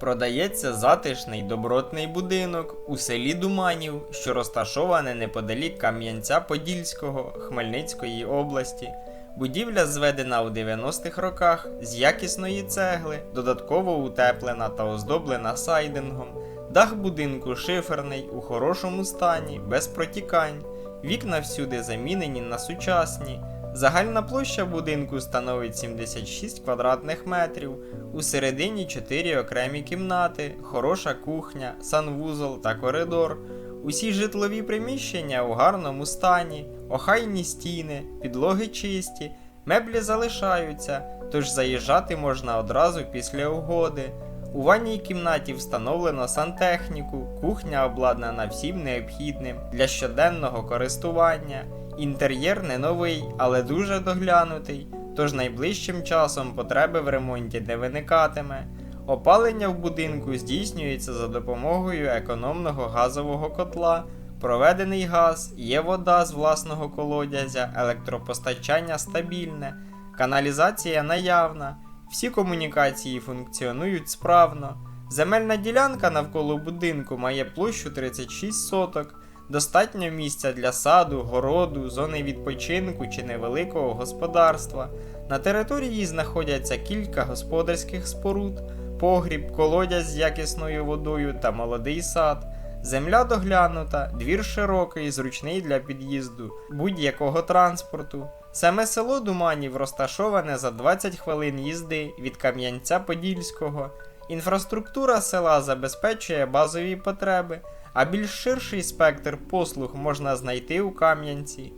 Продається затишний добротний будинок у селі Думанів, що розташоване неподалік Кам'янця Подільського Хмельницької області. Будівля зведена у 90-х роках з якісної цегли, додатково утеплена та оздоблена сайдингом. Дах будинку шиферний, у хорошому стані, без протікань. Вікна всюди замінені на сучасні. Загальна площа будинку становить 76 квадратних метрів. У середині 4 окремі кімнати, хороша кухня, санвузол та коридор. Усі житлові приміщення у гарному стані, охайні стіни, підлоги чисті, меблі залишаються, тож заїжджати можна одразу після угоди. У ванній кімнаті встановлено сантехніку, кухня обладнана всім необхідним для щоденного користування. Інтер'єр не новий, але дуже доглянутий, тож найближчим часом потреби в ремонті не виникатиме. Опалення в будинку здійснюється за допомогою економного газового котла, проведений газ, є вода з власного колодязя, електропостачання стабільне, каналізація наявна, всі комунікації функціонують справно. Земельна ділянка навколо будинку має площу 36 соток. Достатньо місця для саду, городу, зони відпочинку чи невеликого господарства. На території знаходяться кілька господарських споруд, погріб, колодязь з якісною водою та молодий сад. Земля доглянута, двір широкий, зручний для під'їзду будь-якого транспорту. Саме село Думанів розташоване за 20 хвилин їзди від Кам'янця Подільського. Інфраструктура села забезпечує базові потреби, а більш ширший спектр послуг можна знайти у Кам'янці.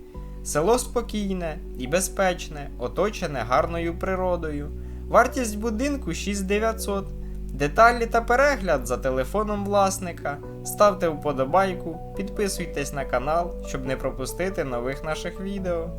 Село спокійне і безпечне, оточене гарною природою. Вартість будинку 6900. Деталі та перегляд за телефоном власника. Ставте вподобайку, підписуйтесь на канал, щоб не пропустити нових наших відео.